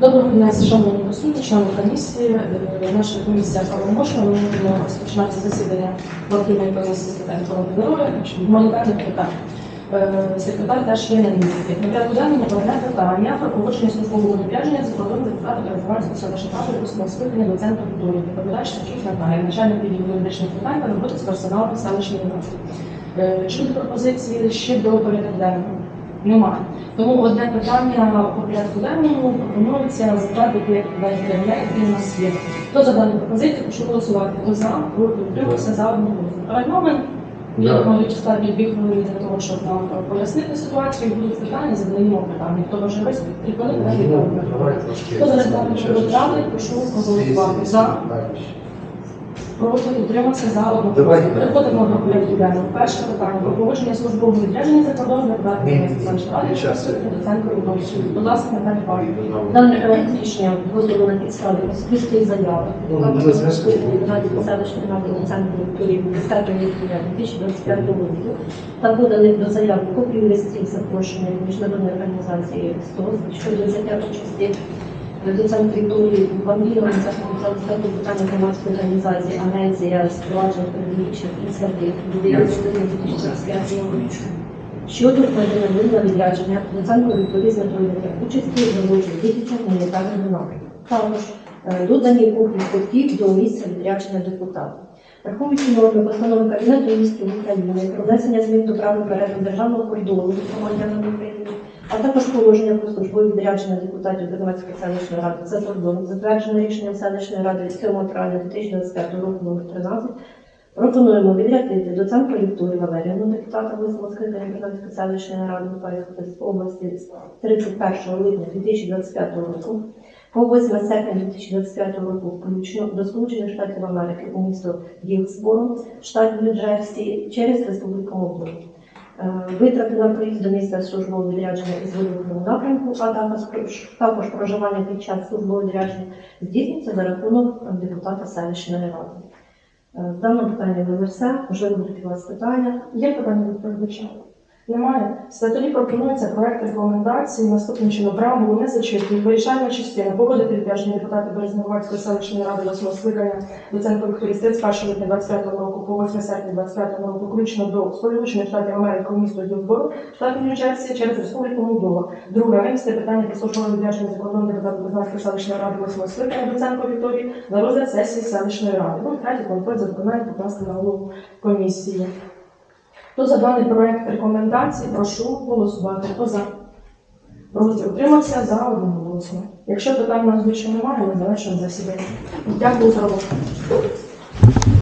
Доброго дня, шановні присутні, члени комісії. Е, Наша комісія правомочна, ми будемо розпочинати засідання Верховної комісії з охорони здоров'я, гуманітарних питань. Е, Секретар теж є на місці. На порядку денному головне питання про погодження службового відрядження за кордон депутата Березовацького селища ради восьмого скликання до центру культури. Доповідач таких Наталія, начальник відділу юридичних питань та роботи з персоналом селищної ради. Е, Чи пропозиції ще до порядку денного? Немає. Тому одне питання по порядку денному пропонується затвердити ВНК, який у нас є. Хто за дану пропозицію, прошу голосувати. Хто за, проти, утримався за одну голосу. Регламент, я думаю, Вячеслав дві хвилини для того, щоб нам пояснити ситуацію. Будуть питання, задаємо питання. Хто бажає виступити, три хвилини, відповідь. Хто за регламент розгляди, прошу проголосувати. За, проти, утримався за одну Давай. Переходимо до порядку денного. Перше питання про погодження службового відрядження за кордон депутата Ради Щас. до центру відносин. Будь ласка, Наталі Павлівна. Дане проект рішення дозволу на підставі особистої заяви. Ну, ну, зв'язку. Раді селищної ради у центру культури 10 липня 2025 року та поданих до заяви копії листів запрошення міжнародної організації СТОС щодо взяття участі до центру в Бамбіно за питання громадської організації Агенція спровадження передвічних до 9 щодо введення вина відрядження до центру культури з метою участі в дітям гуманітарного напрямку. Також е, додані пункти статті до місця відрядження депутата. Враховуючи норми постанови Кабінету міністрів України про внесення змін до правил перетину державного кордону громадянам України, а також положення про службові відрядження депутатів Донецької селищної ради. За кордоном, затверджене рішенням селищної ради від 7 травня 2025 року номер 13, пропонуємо відрядити до центру Вікторії Валеріївну, депутата 8 скликання Донецької селищної ради Миколаївської області з 31 липня 2025 року. По 8 серпня 2025 року включно до Сполучених Штатів Америки у місто Гілсборо, штат Нью-Джерсі, через Республіку Молдову. Е, Витрати на проїзд до місця службового відрядження із великого напрямку, а також, також проживання під час службового відрядження здійснюється за рахунок депутата селищної ради. Е, В даному питанні ви все. Можливо, будуть у вас питання. Є питання від передача? Немає. Статуті пропонується проект рекомендацій наступним чином. Преамбулу не зачитують. Вирішальна частина. Погодити відрядження депутата Березнегувацької селищної ради 8 скликання центру Вікторії з 31 липня 25 року по 8 серпня 25 року, включно до Сполучених Штатів Америки у місто Гілсборо, штат Нью-Джерсі через Республіку Молдова. Друге, винести питання про службове відрядження за кордон депутата Березнегувацької селищної ради 8 скликання центру Вікторії на розгляд сесії селищної ради. Ну, третє, контроль за виконанням покласти на голову комісії. Хто за даний проект рекомендацій, прошу голосувати. Хто за? Проти утримався за одноголосно. Якщо питань у немає, ми завершимо засідання. Дякую за роботу.